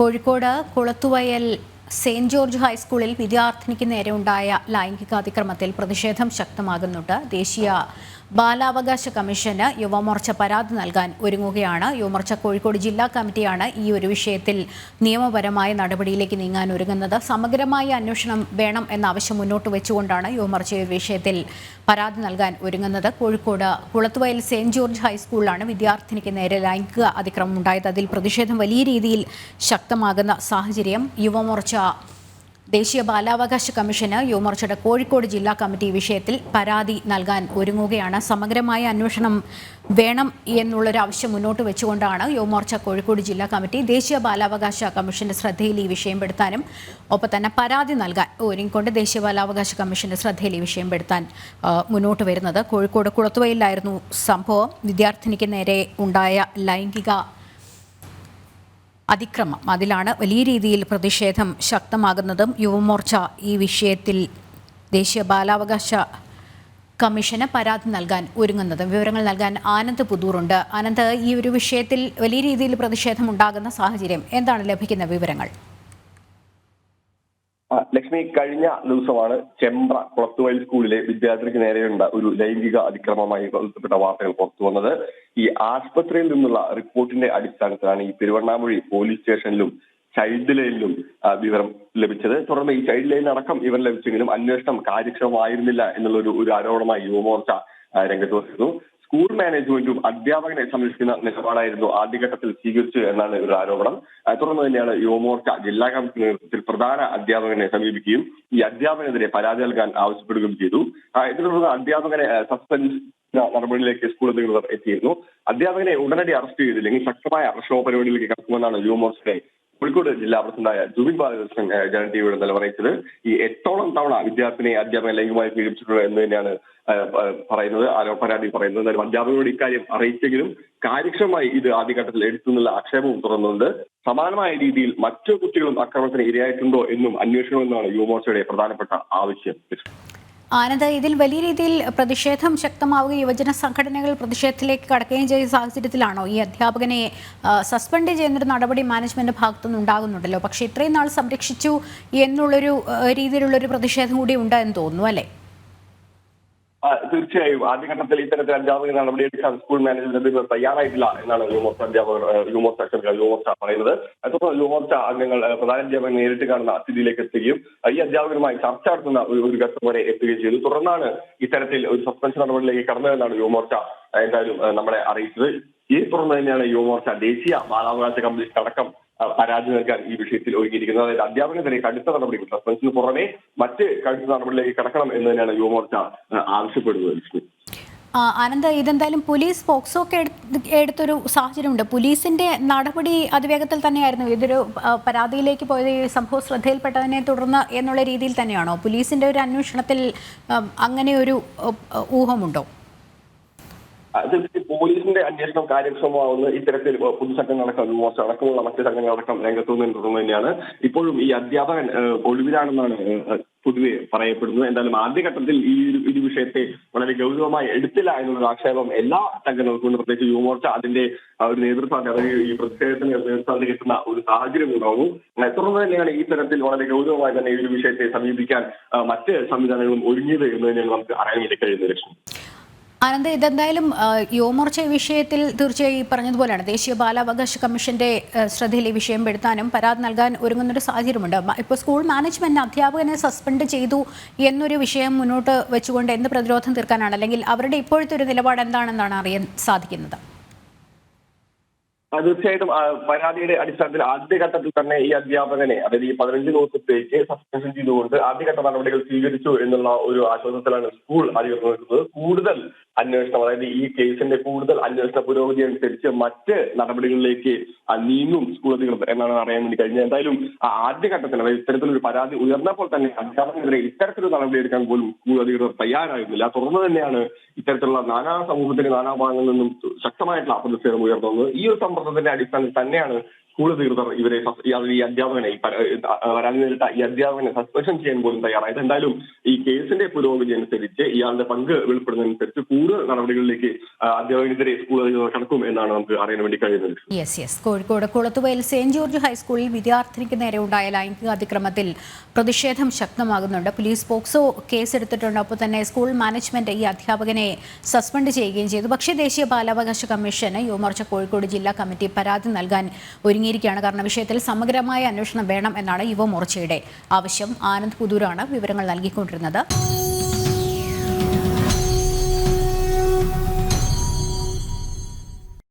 Kozhikode Kulathuvayal Saint George ഹൈസ്കൂളിൽ വിദ്യാർത്ഥിനിക്ക് നേരെ ഉണ്ടായ ലൈംഗിക അതിക്രമത്തിൽ പ്രതിഷേധം ശക്തമാകുന്നുണ്ട്. ദേശീയ ബാലാവകാശ കമ്മീഷന് യുവമോർച്ച പരാതി നൽകാൻ ഒരുങ്ങുകയാണ്. യുവമോർച്ച കോഴിക്കോട് ജില്ലാ കമ്മിറ്റിയാണ് ഈ ഒരു വിഷയത്തിൽ നിയമപരമായ നടപടിയിലേക്ക് നീങ്ങാൻ ഒരുങ്ങുന്നത്. സമഗ്രമായ അന്വേഷണം വേണം എന്ന ആവശ്യം മുന്നോട്ട് വെച്ചുകൊണ്ടാണ് യുവമോർച്ച ഈ വിഷയത്തിൽ പരാതി നൽകാൻ ഒരുങ്ങുന്നത്. കോഴിക്കോട് കുളത്തുവയൽ സെയിന്റ് ജോർജ് ഹൈസ്കൂളിലാണ് വിദ്യാർത്ഥിനിക്ക് നേരെ ലൈംഗിക അതിക്രമം ഉണ്ടായത്. അതിൽ പ്രതിഷേധം വലിയ രീതിയിൽ ശക്തമാകുന്ന സാഹചര്യം യുവമോർച്ച ദേശീയ ബാലാവകാശ കമ്മീഷന് യുവമോർച്ചയുടെ കോഴിക്കോട് ജില്ലാ കമ്മിറ്റി വിഷയത്തിൽ പരാതി നൽകാൻ ഒരുങ്ങുകയാണ്. സമഗ്രമായ അന്വേഷണം വേണം എന്നുള്ളൊരു ആവശ്യം മുന്നോട്ട് വെച്ചുകൊണ്ടാണ് യുവമോർച്ച കോഴിക്കോട് ജില്ലാ കമ്മിറ്റി ദേശീയ ബാലാവകാശ കമ്മീഷന്റെ ശ്രദ്ധയിൽ ഈ വിഷയം പെടുത്താനും ഒപ്പം തന്നെ പരാതി നൽകാൻ ഒരുങ്ങിക്കൊണ്ട് ദേശീയ ബാലാവകാശ കമ്മീഷന്റെ ശ്രദ്ധയിൽ ഈ വിഷയം പെടുത്താൻ മുന്നോട്ട് വരുന്നത്. കോഴിക്കോട് കുളത്തുവയിലായിരുന്നു സംഭവം. വിദ്യാർത്ഥിനിക്ക് നേരെ ഉണ്ടായ ലൈംഗിക അതിക്രമം. അതിലാണ് വലിയ രീതിയിൽ പ്രതിഷേധം ശക്തമാകുന്നതും യുവമോർച്ച ഈ വിഷയത്തിൽ ദേശീയ ബാലാവകാശ കമ്മീഷന് പരാതി നൽകാൻ ഒരുങ്ങുന്നതും. വിവരങ്ങൾ നൽകാൻ ആനന്ദ് പുതൂറുണ്ട്. ആനന്ദ് ഈ ഒരു വിഷയത്തിൽ വലിയ രീതിയിൽ പ്രതിഷേധം ഉണ്ടാകുന്ന സാഹചര്യം എന്താണ്? ലഭിക്കുന്ന വിവരങ്ങൾ. ലക്ഷ്മി കഴിഞ്ഞ ദിവസമാണ് ചെമ്പ്ര കുളത്തുവയൽ സ്കൂളിലെ വിദ്യാർത്ഥിക്ക് നേരെയുള്ള ഒരു ലൈംഗിക അതിക്രമമായി ബന്ധപ്പെട്ട വാർത്തകൾ പുറത്തു വന്നത്. ഈ ആശുപത്രിയിൽ നിന്നുള്ള റിപ്പോർട്ടിന്റെ അടിസ്ഥാനത്തിലാണ് ഈ തിരുവണ്ണാമൊഴി പോലീസ് സ്റ്റേഷനിലും ചൈൽഡ് ലൈനിലും വിവരം ലഭിച്ചത്. തുടർന്ന് ഈ ചൈൽഡ് ലൈൻ അടക്കം വിവരം ലഭിച്ചെങ്കിലും അന്വേഷണം കാര്യക്ഷമമായിരുന്നില്ല എന്നുള്ള ഒരു ഒരു ആരോപണമായി യുവമോർച്ച രംഗത്ത് വന്നിരുന്നു. സ്കൂൾ മാനേജ്മെന്റും അധ്യാപകനെ സംരക്ഷിക്കുന്ന നിലപാടായിരുന്നു ആദ്യഘട്ടത്തിൽ സ്വീകരിച്ചു എന്നാണ് ഒരു ആരോപണം. തുടർന്ന് തന്നെയാണ് യുവമോർച്ച ജില്ലാ കമ്മിറ്റി നേതൃത്വത്തിൽ പ്രധാന അധ്യാപകനെ സമീപിക്കുകയും ഈ അധ്യാപകനെതിരെ പരാതി നൽകാൻ ആവശ്യപ്പെടുകയും ചെയ്തു. ഇതിനെ തുടർന്ന് അധ്യാപകനെ സസ്പെൻഡ് നടപടിയിലേക്ക് സ്കൂൾ അധികൃതർ എത്തിയിരുന്നു. അധ്യാപകനെ ഉടനടി അറസ്റ്റ് ചെയ്തില്ലെങ്കിൽ ശക്തമായ അറസ്റ്റ് പരിപാടിയിലേക്ക് കടക്കുമെന്നാണ് യുവമോർച്ചയുടെ കോഴിക്കോട് ജില്ലാ പ്രസിഡന്റായ ജുബിൻ ബാലകൃഷ്ണൻ ജനൻ ടിവിയുടെ ഈ എട്ടോളം തവണ വിദ്യാർത്ഥിനെ അധ്യാപകൻ ലൈംഗികമായി പീഡിപ്പിച്ചിട്ടുണ്ട് എന്ന് തന്നെയാണ് പറയുന്നത് ആരോ പരാതി പറയുന്നത്. എന്നാലും അധ്യാപകരോട് ഇക്കാര്യം അറിയിച്ചെങ്കിലും കാര്യക്ഷമമായി ഇത് ആദ്യഘട്ടത്തിൽ എടുത്തുന്നുള്ള ആക്ഷേപവും തുറന്നുണ്ട് സമാനമായ രീതിയിൽ മറ്റു കുട്ടികളും അക്രമത്തിന് ഇരയായിട്ടുണ്ടോ എന്നും അന്വേഷണമെന്നാണ് യുവമോർച്ചയുടെ പ്രധാനപ്പെട്ട ആവശ്യം. ആനന്ദ് ഇതിൽ വലിയ രീതിയിൽ പ്രതിഷേധം ശക്തമാവുക യുവജന സംഘടനകൾ പ്രതിഷേധത്തിലേക്ക് കടക്കുകയും ചെയ്ത സാഹചര്യത്തിലാണോ ഈ അധ്യാപകനെ സസ്പെൻഡ് ചെയ്യുന്നൊരു നടപടി മാനേജ്മെന്റ് ഭാഗത്തുനിന്ന് ഉണ്ടാകുന്നുണ്ടല്ലോ? പക്ഷേ ഇത്രയും നാൾ സംരക്ഷിച്ചു എന്നുള്ളൊരു രീതിയിലുള്ളൊരു പ്രതിഷേധം കൂടി ഉണ്ട് എന്ന് തോന്നുന്നു അല്ലേ? തീർച്ചയായും. ആദ്യഘട്ടത്തിൽ ഇത്തരത്തിൽ അധ്യാപകർ നടപടിയെടുക്കാൻ സ്കൂൾ മാനേജ്മെന്റ് തയ്യാറായിട്ടില്ല എന്നാണ് യുവമോർച്ച അധ്യാപകർ യുവമോർച്ച അക്ഷരങ്ങൾ യുവമോർച്ച പറയുന്നത്. അതോടൊപ്പം യുവമോർച്ച അംഗങ്ങൾ പ്രധാന അധ്യാപകർ നേരിട്ട് കാണുന്ന സ്ഥിതിയിലേക്ക് എത്തുകയും ഈ അധ്യാപകരുമായി ചർച്ച നടത്തുന്ന ഒരു ഘട്ടം വരെ എത്തുകയും ചെയ്തു. തുടർന്നാണ് ഇത്തരത്തിൽ ഒരു സസ്പെൻഷൻ നടപടിയിലേക്ക് കടന്നതെന്നാണ് യുവമോർച്ച എന്തായാലും നമ്മളെ അറിയിച്ചത്. ഈ തുടർന്ന് തന്നെയാണ് യുവമോർച്ച ദേശീയ ബാലാവകാശ കമ്മീഷൻ അടക്കം ആ, പരാതി നൽകാൻ ഈ വിഷയത്തിൽ ഒരുങ്ങിയിരിക്കുന്നത്. അതായത് അധ്യാപകനെതിരെ കടുത്ത നടപടികൾ സസ്പെൻഷന് പുറമെ മറ്റ് കടുത്ത നടപടിയിലേക്ക് കടക്കണം എന്ന് തന്നെയാണ് യുവമോർച്ച ആവശ്യപ്പെടുന്നത്. വിഷ്ണു ആനന്ദ ഇതെന്തായാലും പോലീസ് പോക്സോ ഒക്കെ എടുത്ത് എടുത്തൊരു സാഹചര്യമുണ്ട്. പോലീസിന്റെ നടപടി അതിവേഗത്തിൽ തന്നെയായിരുന്നു. ഇതൊരു പരാതിയിലേക്ക് പോയത് ഈ സംഭവം ശ്രദ്ധയിൽപ്പെട്ടതിനെ തുടർന്ന് എന്നുള്ള രീതിയിൽ തന്നെയാണോ? പോലീസിന്റെ ഒരു അന്വേഷണത്തിൽ അങ്ങനെ ഒരു ഊഹമുണ്ടോ? അത് പോലീസിന്റെ അന്വേഷണം കാര്യക്ഷമമാവുന്ന ഇത്തരത്തിൽ പൊതുസംഘങ്ങളടക്കം മോശം അടക്കമുള്ള മറ്റ് സംഘങ്ങളടക്കം രംഗത്തു നിന്ന് തുടർന്ന് തന്നെയാണ് ഇപ്പോഴും ഈ അധ്യാപകൻ ഒളിവിലാണെന്നാണ് പൊതുവെ പറയപ്പെടുന്നത്. എന്തായാലും ആദ്യഘട്ടത്തിൽ ഈ ഒരു വിഷയത്തെ വളരെ ഗൗരവമായി എടുത്തില്ല എന്നുള്ള ആക്ഷേപം എല്ലാ സംഘങ്ങൾക്കും ഉണ്ട്. പ്രത്യേകിച്ച് യുവമോർച്ച അതിന്റെ ഒരു നേതൃത്വം അല്ലെങ്കിൽ ഈ പ്രതിഷേധത്തിന് നേതൃത്വത്തിൽ കിട്ടുന്ന ഒരു സാഹചര്യം ഉണ്ടാവുന്നു. തുടർന്ന് തന്നെയാണ് ഈ തരത്തിൽ വളരെ ഗൗരവമായി തന്നെ ഈ ഒരു വിഷയത്തെ സമീപിക്കാൻ മറ്റ് സംവിധാനങ്ങളും ഒരുങ്ങിയത് എന്ന് തന്നെയാണ് നമുക്ക് അറിയാൻ കഴിയുന്ന കഴിയുന്നത് ആനന്ദ് ഇതെന്തായാലും യുവമോർച്ച വിഷയത്തിൽ തീർച്ചയായും ഈ പറഞ്ഞതുപോലെയാണ്. ദേശീയ ബാലാവകാശ കമ്മീഷന്റെ ശ്രദ്ധയിൽ ഈ വിഷയം പെടുത്താനും പരാതി നൽകാൻ ഒരുങ്ങുന്നൊരു സാഹചര്യമുണ്ട്. ഇപ്പോൾ സ്കൂൾ മാനേജ്മെന്റ് അധ്യാപകനെ സസ്പെൻഡ് ചെയ്തു എന്നൊരു വിഷയം മുന്നോട്ട് വെച്ചുകൊണ്ട് എന്ത് പ്രതിരോധം തീർക്കാനാണ്? അല്ലെങ്കിൽ അവരുടെ ഇപ്പോഴത്തെ ഒരു നിലപാട് എന്താണെന്നാണ് അറിയാൻ സാധിക്കുന്നത്? തീർച്ചയായിട്ടും പരാതിയുടെ അടിസ്ഥാനത്തിൽ ആദ്യഘട്ടത്തിൽ തന്നെ ഈ അധ്യാപകനെ അതായത് ഈ പതിനഞ്ച് ദിവസത്തേക്ക് സസ്പെൻഷൻ ചെയ്തുകൊണ്ട് ആദ്യഘട്ട നടപടികൾ സ്വീകരിച്ചു എന്നുള്ള ഒരു ആശ്വാസത്തിലാണ് സ്കൂൾ നിൽക്കുന്നത് കൂടുതൽ അന്വേഷണം അതായത് ഈ കേസിന്റെ കൂടുതൽ അന്വേഷണ പുരോഗതി അനുസരിച്ച് മറ്റ് നടപടികളിലേക്ക് നീങ്ങും സ്കൂൾ അധികൃതർ എന്നാണ് അറിയാൻ വേണ്ടി കഴിഞ്ഞത്. എന്തായാലും ആദ്യഘട്ടത്തിൽ അതായത് ഇത്തരത്തിലൊരു പരാതി ഉയർന്നപ്പോൾ തന്നെ അധ്യാപകനെതിരെ ഇത്തരത്തിലൊരു നടപടി എടുക്കാൻ പോലും സ്കൂൾ അധികൃതർ തയ്യാറായിരുന്നില്ല. തുടർന്ന് തന്നെയാണ് ഇത്തരത്തിലുള്ള നാനാ സമൂഹത്തിന്റെ നാനാ ഭാഗങ്ങളിൽ നിന്നും ശക്തമായിട്ടുള്ള പ്രതിഷേധം ഉയർന്നത് ഈ ഒരു സമ്മർദ്ദത്തിന്റെ അടിസ്ഥാനത്തിൽ തന്നെയാണ് സ്കൂൾ അധികൃതർ ഇവരെ ഈ- അധ്യാപകനെ പര- നേരിട്ട ഈ അധ്യാപകനെ സസ്പെൻഷൻ ചെയ്യാൻ പോലും തയ്യാറായത് എന്തായാലും ഈ കേസിന്റെ പുരോഗതി അനുസരിച്ച് ഇയാളുടെ പങ്ക് വെളിപ്പെടുന്നതനുസരിച്ച് കൂടുതൽ നടപടികളിലേക്ക് അധ്യാപകനെതിരെ സ്കൂൾ അധികൃതർ കടക്കും എന്നാണ് നമുക്ക് അറിയാൻ വേണ്ടി കഴിയുന്നത് yes yes Kozhikode Kulathuvayal saint George ഹൈസ്കൂളിൽ വിദ്യാർത്ഥിനിക്ക് നേരെ ഉണ്ടായ ലൈംഗിക അതിക്രമത്തിൽ പ്രതിഷേധം ശക്തമാകുന്നുണ്ട്. പോലീസ് പോക്സോ കേസ് എടുത്തിട്ടുണ്ട് അപ്പോൾ തന്നെ സ്കൂൾ മാനേജ്മെന്റ് ഈ അധ്യാപകനെ സസ്പെൻഡ് ചെയ്യുകയും ചെയ്തു. പക്ഷേ ദേശീയ ബാലാവകാശ കമ്മീഷന് യുവമോർച്ച കോഴിക്കോട് ജില്ലാ കമ്മിറ്റി പരാതി നൽകാൻ ഒരുങ്ങിയിരിക്കുകയാണ്. കാരണം വിഷയത്തിൽ സമഗ്രമായ അന്വേഷണം വേണം എന്നാണ് യുവമോർച്ചയുടെ ആവശ്യം. ആനന്ദ് പുതൂരാണ് വിവരങ്ങൾ നൽകിക്കൊണ്ടിരുന്നത്.